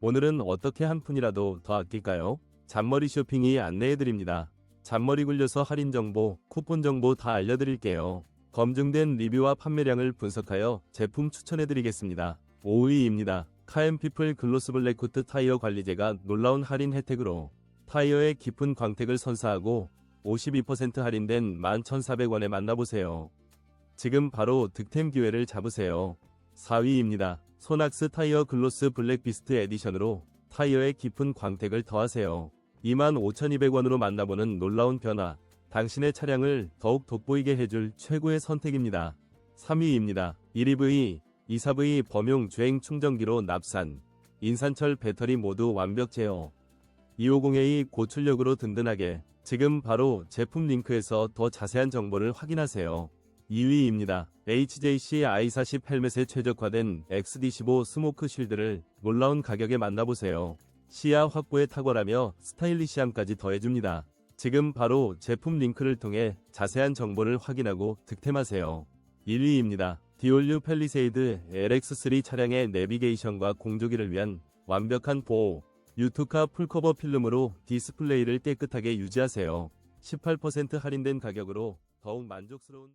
오늘은 어떻게 한 푼이라도 더 아낄까요? 잔머리 쇼핑이 안내해드립니다. 잔머리 굴려서 할인 정보, 쿠폰 정보 다 알려드릴게요. 검증된 리뷰와 판매량을 분석하여 제품 추천해드리겠습니다. 5위입니다. 카엠피플 글로스 블랙 코트 타이어 관리제가 놀라운 할인 혜택으로 타이어의 깊은 광택을 선사하고 52% 할인된 11,400원에 만나보세요. 지금 바로 득템 기회를 잡으세요. 4위입니다. 소낙스 타이어 글로스 블랙 비스트 에디션으로 타이어의 깊은 광택을 더하세요. 25,200원으로 만나보는 놀라운 변화. 당신의 차량을 더욱 돋보이게 해줄 최고의 선택입니다. 3위입니다. 1EV, 2사V 범용 주행 충전기로 납산. 인산철 배터리 모두 완벽 제어. 250A 고출력으로 든든하게 지금 바로 제품 링크에서 더 자세한 정보를 확인하세요. 2위입니다. HJC i40 헬멧에 최적화된 XD15 스모크 쉴드를 놀라운 가격에 만나보세요. 시야 확보에 탁월하며 스타일리시함까지 더해줍니다. 지금 바로 제품 링크를 통해 자세한 정보를 확인하고 득템하세요. 1위입니다. 디올류 펠리세이드 LX3 차량의 내비게이션과 공조기를 위한 완벽한 보호. 유투카 풀커버 필름으로 디스플레이를 깨끗하게 유지하세요. 18% 할인된 가격으로 더욱 만족스러운